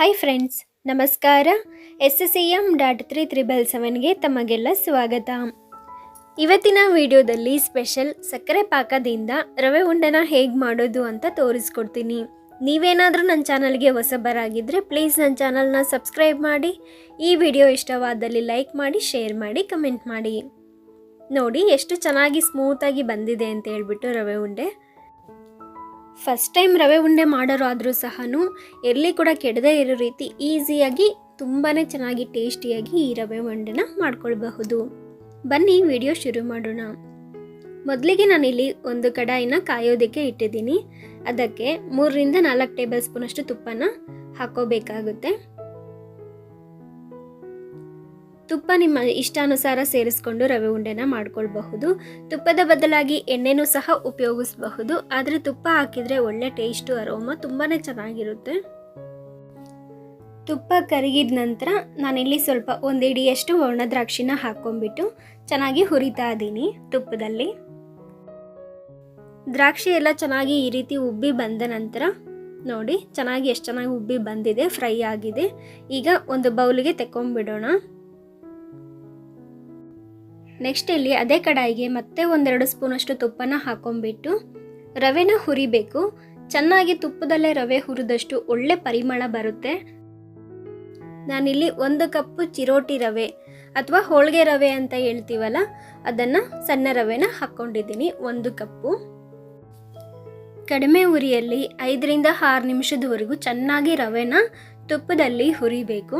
Hi friends ನಮಸ್ಕಾರ. S S C M dot three triple ಸೆವೆನ್ಗೆ ತಮಗೆಲ್ಲ ಸ್ವಾಗತ. ಇವತ್ತಿನ ವಿಡಿಯೋದಲ್ಲಿ ಸ್ಪೆಷಲ್ ಸಕ್ಕರೆ ಪಾಕದಿಂದ ರವೆ ಉಂಡೆನ ಹೇಗೆ ಮಾಡೋದು ಅಂತ ತೋರಿಸ್ಕೊಡ್ತೀನಿ. ನೀವೇನಾದರೂ ನನ್ನ ಚಾನಲ್ಗೆ ಹೊಸಬರಾಗಿದ್ದರೆ ಪ್ಲೀಸ್ ನನ್ನ ಚಾನಲ್ನ ಸಬ್ಸ್ಕ್ರೈಬ್ ಮಾಡಿ, ಈ ವಿಡಿಯೋ ಇಷ್ಟವಾದಲ್ಲಿ ಲೈಕ್ ಮಾಡಿ ಶೇರ್ ಮಾಡಿ ಕಮೆಂಟ್ ಮಾಡಿ. ನೋಡಿ, ಎಷ್ಟು ಚೆನ್ನಾಗಿ ಸ್ಮೂತಾಗಿ ಬಂದಿದೆ ಅಂತ ಹೇಳ್ಬಿಟ್ಟು ರವೆ ಉಂಡೆ. ಫಸ್ಟ್ ಟೈಮ್ ರವೆ ಉಂಡೆ ಮಾಡೋರು ಆದರೂ ಸಹ ಎಲ್ಲಿ ಕೂಡ ಕೆಡದೇ ಇರೋ ರೀತಿ ಈಸಿಯಾಗಿ ತುಂಬಾ ಚೆನ್ನಾಗಿ ಟೇಸ್ಟಿಯಾಗಿ ಈ ರವೆ ಉಂಡೆನ ಮಾಡ್ಕೊಳ್ಬಹುದು. ಬನ್ನಿ ವಿಡಿಯೋ ಶುರು ಮಾಡೋಣ. ಮೊದಲಿಗೆ ನಾನಿಲ್ಲಿ ಒಂದು ಕಡಾಯಿನ ಕಾಯೋದಕ್ಕೆ ಇಟ್ಟಿದ್ದೀನಿ. ಅದಕ್ಕೆ ಮೂರರಿಂದ ನಾಲ್ಕು ಟೇಬಲ್ ಸ್ಪೂನಷ್ಟು ತುಪ್ಪನ ಹಾಕೋಬೇಕಾಗುತ್ತೆ. ತುಪ್ಪ ನಿಮ್ಮ ಇಷ್ಟಾನುಸಾರ ಸೇರಿಸ್ಕೊಂಡು ರವೆ ಉಂಡೆನ ಮಾಡ್ಕೊಳ್ಬಹುದು. ತುಪ್ಪದ ಬದಲಾಗಿ ಎಣ್ಣೆನೂ ಸಹ ಉಪಯೋಗಿಸಬಹುದು. ಆದರೆ ತುಪ್ಪ ಹಾಕಿದರೆ ಒಳ್ಳೆ ಟೇಸ್ಟು, ಅರೋಮ ತುಂಬಾ ಚೆನ್ನಾಗಿರುತ್ತೆ. ತುಪ್ಪ ಕರಗಿದ ನಂತರ ನಾನಿಲ್ಲಿ ಸ್ವಲ್ಪ ಒಂದು ಇಡಿಯಷ್ಟು ಒಣ ದ್ರಾಕ್ಷಿನ ಹಾಕ್ಕೊಂಡ್ಬಿಟ್ಟು ಚೆನ್ನಾಗಿ ಹುರಿತಾ ಇದ್ದೀನಿ ತುಪ್ಪದಲ್ಲಿ. ದ್ರಾಕ್ಷಿ ಎಲ್ಲ ಚೆನ್ನಾಗಿ ಈ ರೀತಿ ಉಬ್ಬಿ ಬಂದ ನಂತರ ನೋಡಿ ಚೆನ್ನಾಗಿ ಎಷ್ಟು ಚೆನ್ನಾಗಿ ಉಬ್ಬಿ ಬಂದಿದೆ, ಫ್ರೈ ಆಗಿದೆ. ಈಗ ಒಂದು ಬೌಲಿಗೆ ತೆಕ್ಕೊಂಡ್ಬಿಡೋಣ. ನೆಕ್ಸ್ಟ್ ಇಲ್ಲಿ ಅದೇ ಕಡಾಯಿಗೆ ಮತ್ತೆ ಒಂದೆರಡು ಸ್ಪೂನಷ್ಟು ತುಪ್ಪನ ಹಾಕೊಂಡ್ಬಿಟ್ಟು ರವೆನ ಹುರಿಬೇಕು. ಚೆನ್ನಾಗಿ ತುಪ್ಪದಲ್ಲೇ ರವೆ ಹುರಿದಷ್ಟು ಒಳ್ಳೆ ಪರಿಮಳ ಬರುತ್ತೆ. ನಾನಿಲ್ಲಿ ಒಂದು ಕಪ್ಪು ಚಿರೋಟಿ ರವೆ ಅಥವಾ ಹೋಳಿಗೆ ರವೆ ಅಂತ ಹೇಳ್ತೀವಲ್ಲ, ಅದನ್ನು ಸಣ್ಣ ರವೆನ ಹಾಕ್ಕೊಂಡಿದ್ದೀನಿ ಒಂದು ಕಪ್ಪು. ಕಡಿಮೆ ಉರಿಯಲ್ಲಿ ಐದರಿಂದ ಆರು ನಿಮಿಷದವರೆಗೂ ಚೆನ್ನಾಗಿ ರವೆನ ತುಪ್ಪದಲ್ಲಿ ಹುರಿಬೇಕು.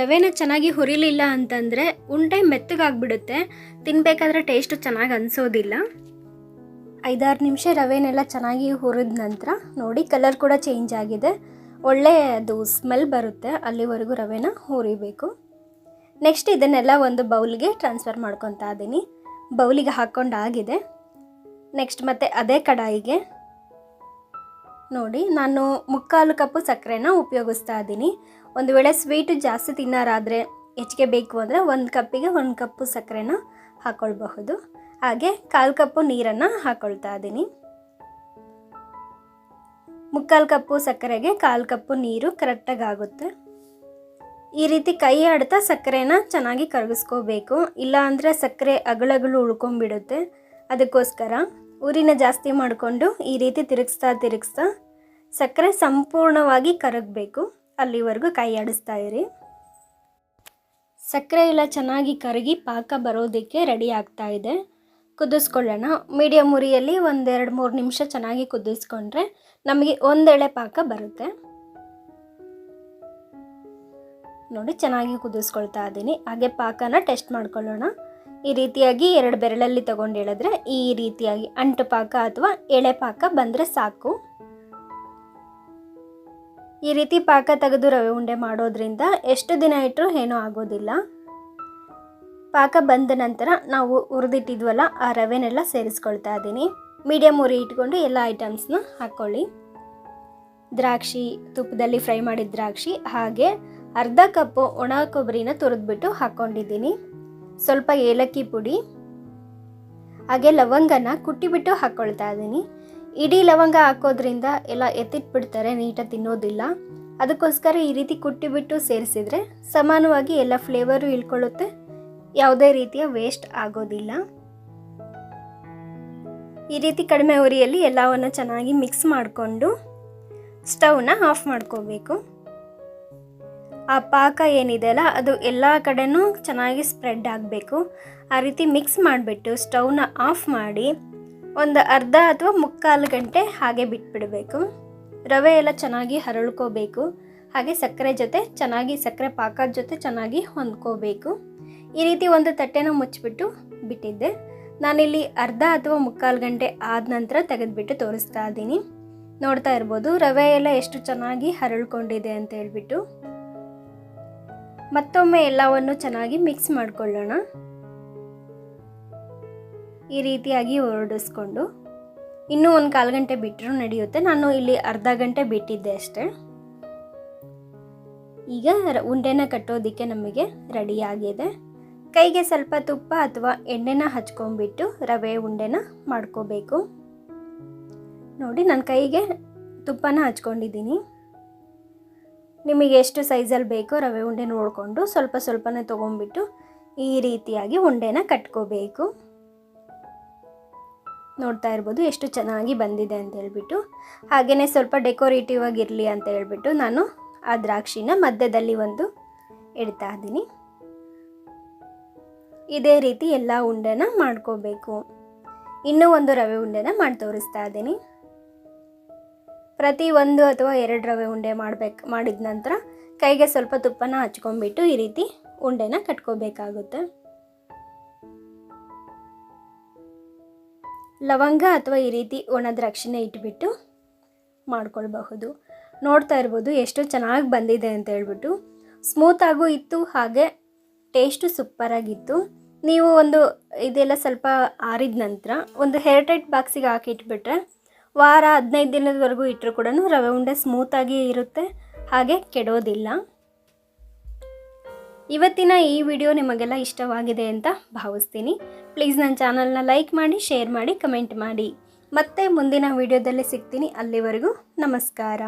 ರವೆನ ಚೆನ್ನಾಗಿ ಹುರಿಲಿಲ್ಲ ಅಂತಂದರೆ ಉಂಡೆ ಮೆತ್ತಗಾಗ್ಬಿಡುತ್ತೆ. ತಿನ್ನಬೇಕಾದ್ರೆ ಟೇಸ್ಟು ಚೆನ್ನಾಗಿ ಅನಿಸೋದಿಲ್ಲ. ಐದಾರು ನಿಮಿಷ ರವೆನೆಲ್ಲ ಚೆನ್ನಾಗಿ ಹುರಿದ ನಂತರ ನೋಡಿ ಕಲರ್ ಕೂಡ ಚೇಂಜ್ ಆಗಿದೆ. ಒಳ್ಳೆ ಅದು ಸ್ಮೆಲ್ ಬರುತ್ತೆ, ಅಲ್ಲಿವರೆಗೂ ರವೆನ ಹುರಿಬೇಕು. ನೆಕ್ಸ್ಟ್ ಇದನ್ನೆಲ್ಲ ಒಂದು ಬೌಲ್ಗೆ ಟ್ರಾನ್ಸ್ಫರ್ ಮಾಡ್ಕೊತಾ ಇದ್ದೀನಿ ಬೌಲಿಗೆ ಹಾಕ್ಕೊಂಡಾಗಿದೆ ನೆಕ್ಸ್ಟ್ ಮತ್ತೆ ಅದೇ ಕಡಾಯಿಗೆ. ನೋಡಿ, ನಾನು ಮುಕ್ಕಾಲು ಕಪ್ಪು ಸಕ್ಕರೆನ ಉಪಯೋಗಿಸ್ತಾ ಇದ್ದೀನಿ ಒಂದು ವೇಳೆ ಸ್ವೀಟು ಜಾಸ್ತಿ ತಿನ್ನಾರಾದರೆ ಹೆಚ್ಚಿಗೆ ಬೇಕು ಅಂದರೆ ಒಂದು ಕಪ್ಪಿಗೆ ಒಂದು ಕಪ್ಪು ಸಕ್ಕರೆನ ಹಾಕ್ಕೊಳ್ಬಹುದು ಹಾಗೆ ಕಾಲು ಕಪ್ಪು ನೀರನ್ನು ಹಾಕ್ಕೊಳ್ತಾ ಇದ್ದೀನಿ ಮುಕ್ಕಾಲು ಕಪ್ಪು ಸಕ್ಕರೆಗೆ ಕಾಲು ಕಪ್ಪು ನೀರು ಕರೆಕ್ಟಾಗಿ ಆಗುತ್ತೆ. ಈ ರೀತಿ ಕೈ ಆಡ್ತಾ ಸಕ್ಕರೆನ ಚೆನ್ನಾಗಿ ಕರಗಿಸ್ಕೋಬೇಕು. ಇಲ್ಲ ಅಂದರೆ ಸಕ್ಕರೆ ಅಗಳಗಳು ಉಳ್ಕೊಂಡ್ಬಿಡುತ್ತೆ. ಅದಕ್ಕೋಸ್ಕರ ಊರಿನ ಜಾಸ್ತಿ ಮಾಡಿಕೊಂಡು ಈ ರೀತಿ ತಿರುಗಿಸ್ತಾ ತಿರುಗಿಸ್ತಾ ಸಕ್ಕರೆ ಸಂಪೂರ್ಣವಾಗಿ ಕರಗಬೇಕು. ಅಲ್ಲಿವರೆಗೂ ಕೈ ಆಡಿಸ್ತಾ ಇರಿ. ಸಕ್ಕರೆ ಎಲ್ಲ ಚೆನ್ನಾಗಿ ಕರಗಿ ಪಾಕ ಬರೋದಕ್ಕೆ ರೆಡಿ ಆಗ್ತಾ ಇದೆ. ಕುದಿಸ್ಕೊಳ್ಳೋಣ. ಮೀಡಿಯಮ್ ಉರಿಯಲ್ಲಿ ಒಂದೆರಡು ಮೂರು ನಿಮಿಷ ಚೆನ್ನಾಗಿ ಕುದಿಸ್ಕೊಂಡ್ರೆ ನಮಗೆ ಒಂದೆಳೆ ಪಾಕ ಬರುತ್ತೆ. ನೋಡಿ, ಚೆನ್ನಾಗಿ ಕುದಿಸ್ಕೊಳ್ತಾ ಇದ್ದೀನಿ. ಹಾಗೆ ಪಾಕನ ಟೆಸ್ಟ್ ಮಾಡ್ಕೊಳ್ಳೋಣ. ಈ ರೀತಿಯಾಗಿ ಎರಡು ಬೆರಳಲ್ಲಿ ತಗೊಂಡು ಹೇಳಿದ್ರೆ ಈ ರೀತಿಯಾಗಿ ಅಂಟು ಪಾಕ ಅಥವಾ ಎಳೆ ಪಾಕ ಬಂದರೆ ಸಾಕು. ಈ ರೀತಿ ಪಾಕ ತೆಗೆದು ರವೆ ಉಂಡೆ ಮಾಡೋದ್ರಿಂದ ಎಷ್ಟು ದಿನ ಇಟ್ಟರೂ ಏನೂ ಆಗೋದಿಲ್ಲ. ಪಾಕ ಬಂದ ನಂತರ ನಾವು ಹುರಿದಿಟ್ಟಿದ್ವಲ್ಲ, ಆ ರವೆನೆಲ್ಲ ಸೇರಿಸ್ಕೊಳ್ತಾ ಇದ್ದೀನಿ. ಮೀಡಿಯಮ್ ಉರಿ ಇಟ್ಕೊಂಡು ಎಲ್ಲ ಐಟಮ್ಸ್ನ ಹಾಕ್ಕೊಳ್ಳಿ ದ್ರಾಕ್ಷಿ ತುಪ್ಪದಲ್ಲಿ ಫ್ರೈ ಮಾಡಿದ ದ್ರಾಕ್ಷಿ, ಹಾಗೆ ಅರ್ಧ ಕಪ್ಪು ಒಣ ಕೊಬ್ಬರಿನ ತುರಿದ್ಬಿಟ್ಟು ಹಾಕ್ಕೊಂಡಿದ್ದೀನಿ ಸ್ವಲ್ಪ ಏಲಕ್ಕಿ ಪುಡಿ, ಹಾಗೆ ಲವಂಗನ ಕುಟ್ಟಿಬಿಟ್ಟು ಹಾಕ್ಕೊಳ್ತಾ ಇದ್ದೀನಿ. ಇಡೀ ಲವಂಗ ಹಾಕೋದ್ರಿಂದ ಎಲ್ಲ ಎತ್ತಿಟ್ಬಿಡ್ತಾರೆ, ನೀಟಾಗಿ ತಿನ್ನೋದಿಲ್ಲ. ಅದಕ್ಕೋಸ್ಕರ ಈ ರೀತಿ ಕುಟ್ಟಿಬಿಟ್ಟು ಸೇರಿಸಿದ್ರೆ ಸಮಾನವಾಗಿ ಎಲ್ಲ ಫ್ಲೇವರು ಇಳ್ಕೊಳ್ಳುತ್ತೆ. ಯಾವುದೇ ರೀತಿಯ ವೇಸ್ಟ್ ಆಗೋದಿಲ್ಲ. ಈ ರೀತಿ ಕಡಿಮೆ ಉರಿಯಲ್ಲಿ ಎಲ್ಲವನ್ನು ಚೆನ್ನಾಗಿ ಮಿಕ್ಸ್ ಮಾಡಿಕೊಂಡು ಸ್ಟವ್ನ ಆಫ್ ಮಾಡ್ಕೋಬೇಕು. ಆ ಪಾಕ ಏನಿದೆ ಅಲ್ಲ, ಅದು ಎಲ್ಲ ಕಡೆನೂ ಚೆನ್ನಾಗಿ ಸ್ಪ್ರೆಡ್ ಆಗಬೇಕು. ಆ ರೀತಿ ಮಿಕ್ಸ್ ಮಾಡಿಬಿಟ್ಟು ಸ್ಟವ್ನ ಆಫ್ ಮಾಡಿ ಒಂದು ಅರ್ಧ ಅಥವಾ ಮುಕ್ಕಾಲು ಗಂಟೆ ಹಾಗೆ ಬಿಟ್ಬಿಡಬೇಕು. ರವೆ ಎಲ್ಲ ಚೆನ್ನಾಗಿ ಹರಳ್ಕೋಬೇಕು. ಹಾಗೆ ಸಕ್ಕರೆ ಜೊತೆ ಚೆನ್ನಾಗಿ, ಸಕ್ಕರೆ ಪಾಕದ ಜೊತೆ ಚೆನ್ನಾಗಿ ಹೊಂದ್ಕೋಬೇಕು. ಈ ರೀತಿ ಒಂದು ತಟ್ಟೆನ ಮುಚ್ಚಿಬಿಟ್ಟು ಬಿಟ್ಟಿದ್ದೆ. ನಾನಿಲ್ಲಿ ಅರ್ಧ ಅಥವಾ ಮುಕ್ಕಾಲು ಗಂಟೆ ಆದ ನಂತರ ತೆಗೆದುಬಿಟ್ಟು ತೋರಿಸ್ತಾ ಇದ್ದೀನಿ. ನೋಡ್ತಾ ಇರ್ಬೋದು, ರವೆ ಎಲ್ಲ ಎಷ್ಟು ಚೆನ್ನಾಗಿ ಹರಳ್ಕೊಂಡಿದೆ ಅಂತ ಹೇಳ್ಬಿಟ್ಟು. ಮತ್ತೊಮ್ಮೆ ಎಲ್ಲವನ್ನು ಚೆನ್ನಾಗಿ ಮಿಕ್ಸ್ ಮಾಡಿಕೊಳ್ಳೋಣ. ಈ ರೀತಿಯಾಗಿ ಹೊರಡಿಸ್ಕೊಂಡು ಇನ್ನೂ ಒಂದು ಕಾಲು ಗಂಟೆ ಬಿಟ್ಟರೂ ನಡೆಯುತ್ತೆ. ನಾನು ಇಲ್ಲಿ ಅರ್ಧ ಗಂಟೆ ಬಿಟ್ಟಿದ್ದೆ ಅಷ್ಟೇ. ಈಗ ಉಂಡೆನ ಕಟ್ಟೋದಕ್ಕೆ ನಮಗೆ ರೆಡಿಯಾಗಿದೆ ಕೈಗೆ ಸ್ವಲ್ಪ ತುಪ್ಪ ಅಥವಾ ಎಣ್ಣೆನ ಹಚ್ಕೊಂಡ್ಬಿಟ್ಟು ರವೆ ಉಂಡೆನ ಮಾಡ್ಕೋಬೇಕು. ನೋಡಿ ನನ್ನ ಕೈಗೆ ತುಪ್ಪನ ಹಚ್ಕೊಂಡಿದ್ದೀನಿ. ನಿಮಗೆ ಎಷ್ಟು ಸೈಜಲ್ಲಿ ಬೇಕೋ ರವೆ ಉಂಡೆ ನೋಡಿಕೊಂಡು ಸ್ವಲ್ಪ ಸ್ವಲ್ಪನೇ ತೊಗೊಂಡ್ಬಿಟ್ಟು ಈ ರೀತಿಯಾಗಿ ಉಂಡೆನ ಕಟ್ಕೋಬೇಕು. ನೋಡ್ತಾ ಇರ್ಬೋದು, ಎಷ್ಟು ಚೆನ್ನಾಗಿ ಬಂದಿದೆ ಅಂತ ಹೇಳ್ಬಿಟ್ಟು. ಹಾಗೆಯೇ ಸ್ವಲ್ಪ ಡೆಕೋರೇಟಿವ್ ಆಗಿರಲಿ ಅಂತ ಹೇಳ್ಬಿಟ್ಟು ನಾನು ಆ ದ್ರಾಕ್ಷಿನ ಮಧ್ಯದಲ್ಲಿ ಒಂದು ಇಡ್ತಾ ಇದ್ದೀನಿ. ಇದೇ ರೀತಿ ಎಲ್ಲ ಉಂಡೆನ ಮಾಡ್ಕೋಬೇಕು. ಇನ್ನೂ ಒಂದು ರವೆ ಉಂಡೆನ ಮಾಡಿ ತೋರಿಸ್ತಾ ಇದ್ದೀನಿ. ಪ್ರತಿ ಒಂದು ಅಥವಾ ಎರಡು ರವೆ ಉಂಡೆ ಮಾಡಬೇಕು, ಮಾಡಿದ ನಂತರ ಕೈಗೆ ಸ್ವಲ್ಪ ತುಪ್ಪನ ಹಚ್ಕೊಂಡ್ಬಿಟ್ಟು ಈ ರೀತಿ ಉಂಡೆನ ಕಟ್ಕೋಬೇಕಾಗುತ್ತೆ. ಲವಂಗ ಅಥವಾ ಈ ರೀತಿ ಒಣ ದ್ರಾಕ್ಷಿನ ಇಟ್ಬಿಟ್ಟು ಮಾಡ್ಕೊಳ್ಬಹುದು. ನೋಡ್ತಾ ಇರ್ಬೋದು ಎಷ್ಟು ಚೆನ್ನಾಗಿ ಬಂದಿದೆ ಅಂತ ಹೇಳ್ಬಿಟ್ಟು. ಸ್ಮೂತಾಗೂ ಇತ್ತು, ಹಾಗೆ ಟೇಸ್ಟು ಸೂಪರಾಗಿತ್ತು ನೀವು ಒಂದು ಇದೆಲ್ಲ ಸ್ವಲ್ಪ ಆರಿದ ನಂತರ ಒಂದು ಹೇರ್ ಬಾಕ್ಸಿಗೆ ಹಾಕಿ ಇಟ್ಬಿಟ್ರೆ ವಾರ ಹದಿನೈದು ದಿನದವರೆಗೂ ಇಟ್ಟರು ಕೂಡ ರವೆ ಉಂಡೆ ಸ್ಮೂತಾಗಿ ಇರುತ್ತೆ, ಹಾಗೆ ಕೆಡೋದಿಲ್ಲ. ಇವತ್ತಿನ ಈ ವಿಡಿಯೋ ನಿಮಗೆಲ್ಲ ಇಷ್ಟವಾಗಿದೆ ಅಂತ ಭಾವಿಸ್ತೀನಿ. ಪ್ಲೀಸ್ ನನ್ನ ಚಾನಲ್ನ ಲೈಕ್ ಮಾಡಿ, ಶೇರ್ ಮಾಡಿ, ಕಮೆಂಟ್ ಮಾಡಿ. ಮತ್ತೆ ಮುಂದಿನ ವಿಡಿಯೋದಲ್ಲಿ ಸಿಗ್ತೀನಿ. ಅಲ್ಲಿವರೆಗೂ ನಮಸ್ಕಾರ.